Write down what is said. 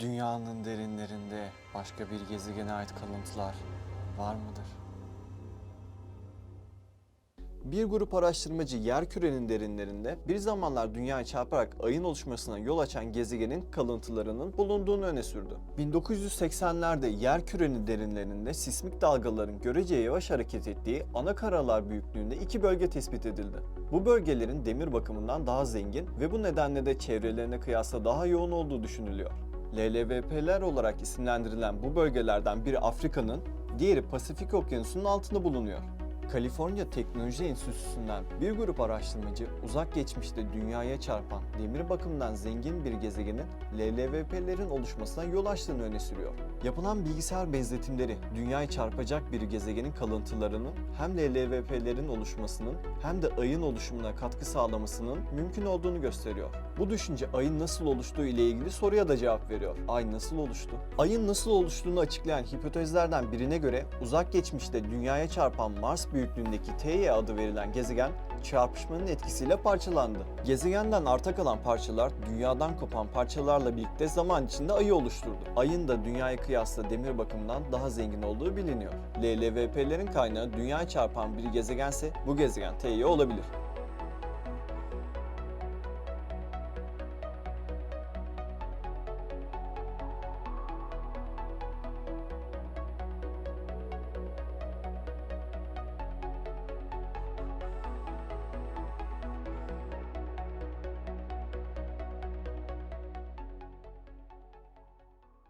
Dünyanın derinlerinde başka bir gezegene ait kalıntılar var mıdır? Bir grup araştırmacı yer kürenin derinlerinde bir zamanlar dünyaya çarparak ayın oluşmasına yol açan gezegenin kalıntılarının bulunduğunu öne sürdü. 1980'lerde yer kürenin derinlerinde sismik dalgaların görece yavaş hareket ettiği ana karalar büyüklüğünde iki bölge tespit edildi. Bu bölgelerin demir bakımından daha zengin ve bu nedenle de çevrelerine kıyasla daha yoğun olduğu düşünülüyor. LLVP'ler olarak isimlendirilen bu bölgelerden biri Afrika'nın, diğeri Pasifik Okyanusu'nun altında bulunuyor. Kaliforniya Teknoloji Enstitüsü'nden bir grup araştırmacı uzak geçmişte dünyaya çarpan demir bakımından zengin bir gezegenin LLVP'lerin oluşmasına yol açtığını öne sürüyor. Yapılan bilgisayar benzetimleri dünyaya çarpacak bir gezegenin kalıntılarının hem LLVP'lerin oluşmasının hem de ayın oluşumuna katkı sağlamasının mümkün olduğunu gösteriyor. Bu düşünce ayın nasıl oluştuğu ile ilgili soruya da cevap veriyor. Ay nasıl oluştu? Ayın nasıl oluştuğunu açıklayan hipotezlerden birine göre uzak geçmişte dünyaya çarpan Mars büyüklüğündeki TY adı verilen gezegen çarpışmanın etkisiyle parçalandı. Gezegenden arta kalan parçalar dünyadan kopan parçalarla birlikte zaman içinde ayı oluşturdu. Ayın da dünyaya kıyasla demir bakımından daha zengin olduğu biliniyor. LLVP'lerin kaynağı dünyaya çarpan bir gezegense bu gezegen TY olabilir.